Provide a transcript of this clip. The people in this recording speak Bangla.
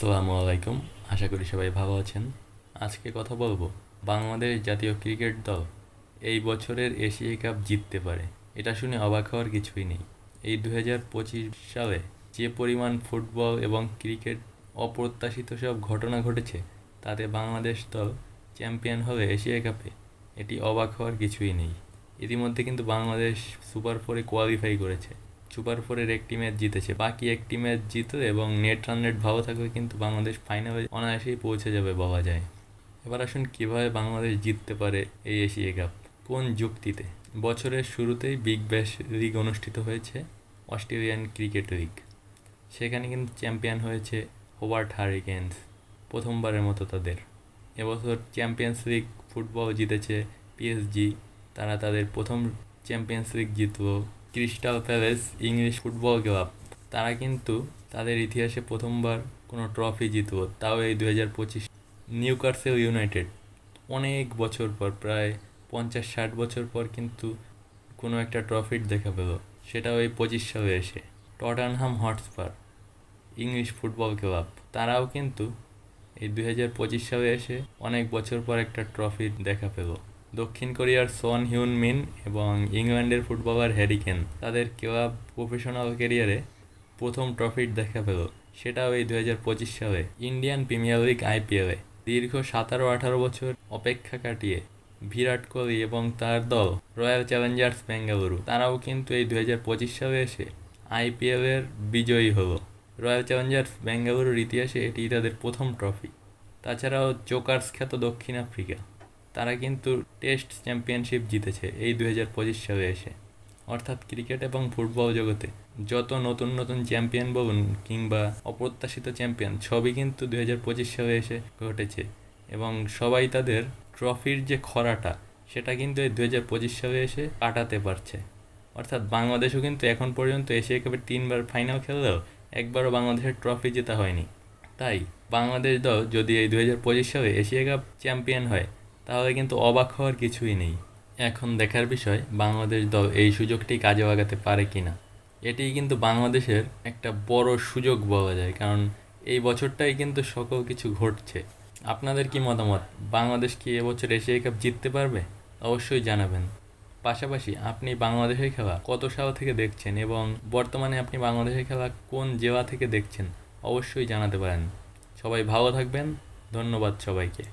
আসসালামু আলাইকুম। আশা করি সবাই ভালো আছেন। আজকে কথা বলব বাংলাদেশ জাতীয় ক্রিকেট দল এই বছরের এশিয়া কাপ জিততে পারে। এটা শুনে অবাক হওয়ার কিছুই নেই। এই দু হাজার পঁচিশ সালে যে পরিমাণ ফুটবল এবং ক্রিকেট অপ্রত্যাশিত সব ঘটনা ঘটেছে, তাতে বাংলাদেশ দল চ্যাম্পিয়ন হবে এশিয়া কাপে, এটি অবাক হওয়ার কিছুই নেই। ইতিমধ্যে কিন্তু বাংলাদেশ সুপার ফোরে কোয়ালিফাই করেছে। সুপার ফোরের একটি ম্যাচ জিতেছে। বাকি একটি ম্যাচ জিতলে এবং নেট রান রেট ভালো থাকলে কিন্তু বাংলাদেশ ফাইনালে অনায়াসেই পৌঁছে যাবে বলা যায়। এবার আসুন কীভাবে বাংলাদেশ জিততে পারে এই এশিয়া কাপ। কোন যুক্তিতে? বছরের শুরুতেই বিগ ব্যাশ লিগ অনুষ্ঠিত হয়েছে অস্ট্রেলিয়ান ক্রিকেট লিগ সেখানে কিন্তু চ্যাম্পিয়ন হয়েছে হোবার্ট হারিকেন্স প্রথমবারের মতো তাদের। এবছর চ্যাম্পিয়ন্স লিগ ফুটবল জিতেছে পিএসজি তারা তাদের প্রথম চ্যাম্পিয়ন্স লিগ জিতলো Crystal Palace English football club. তারা কিন্তু তাদের ইতিহাসে প্রথমবার কোনো ট্রফি জিতলো, তাও এই দু হাজার পঁচিশ নিউকার্সেল ইউনাইটেড। অনেক বছর পর, প্রায় পঞ্চাশ ষাট বছর পর কিন্তু কোনো একটা ট্রফির দেখা পেল, সেটাও এই পঁচিশ সালে এসে। Tottenham Hotspur English football club. তারাও কিন্তু এই দু হাজার পঁচিশ সালে এসে অনেক বছর পর একটা ট্রফির দেখা পেল। দক্ষিণ কোরিয়ার সন হিউন মিন এবং ইংল্যান্ডের ফুটবলার হ্যারিকেন তাদের ক্লাব প্রফেশনাল ক্যারিয়ারে প্রথম ট্রফির দেখা পেল। সেটাও এই দু হাজার পঁচিশ সালে ইন্ডিয়ান প্রিমিয়ার লিগ আইপিএলে। দীর্ঘ সাতারো আঠারো বছর অপেক্ষা কাটিয়ে বিরাট কোহলি এবং তার দল রয়্যাল চ্যালেঞ্জার্স বেঙ্গালুরু। তারাও কিন্তু এই দু সালে এসে আইপিএলের বিজয়ী হলো। রয়্যাল চ্যালেঞ্জার্স বেঙ্গালুরুর ইতিহাসে এটি তাদের প্রথম ট্রফি। তাছাড়াও জোকার্স খ্যাত দক্ষিণ আফ্রিকা। তারা কিন্তু টেস্ট চ্যাম্পিয়নশিপ জিতেছে এই দু হাজার পঁচিশ সালে এসে। অর্থাৎ ক্রিকেট এবং ফুটবল জগতে যত নতুন নতুন চ্যাম্পিয়ন বলুন কিংবা অপ্রত্যাশিত চ্যাম্পিয়ন, সবই কিন্তু দু হাজার পঁচিশ সালে এসে ঘটেছে এবং সবাই তাদের ট্রফির যে খরাটা, সেটা কিন্তু এই দু হাজার পঁচিশ সালে এসে কাটাতে পারছে। অর্থাৎ বাংলাদেশও কিন্তু এখন পর্যন্ত এশিয়া কাপের তিনবার ফাইনাল খেললেও একবারও বাংলাদেশের ট্রফি জেতা হয়নি। তাই বাংলাদেশ দল যদি এই দু হাজার পঁচিশ সালে এশিয়া কাপ চ্যাম্পিয়ন হয় তাহলে কিন্তু অবাক হওয়ার কিছুই নেই। এখন দেখার বিষয়, বাংলাদেশ দল এই সুযোগটি কাজে লাগাতে পারে কি না এটি কিন্তু বাংলাদেশের একটা বড় সুযোগ বলা যায়, কারণ এই বছরটাই কিন্তু সকল কিছু ঘটছে। আপনাদের কি মতামত? বাংলাদেশ কি এবছর এশিয়া কাপ জিততে পারবে? অবশ্যই জানাবেন। পাশাপাশি আপনি বাংলাদেশের খেলা কত সাল থেকে দেখছেন এবং বর্তমানে আপনি বাংলাদেশের খেলা কোন জেলা থেকে দেখছেন, অবশ্যই জানাতে পারেন। সবাই ভালো থাকবেন, ধন্যবাদ সবাইকে।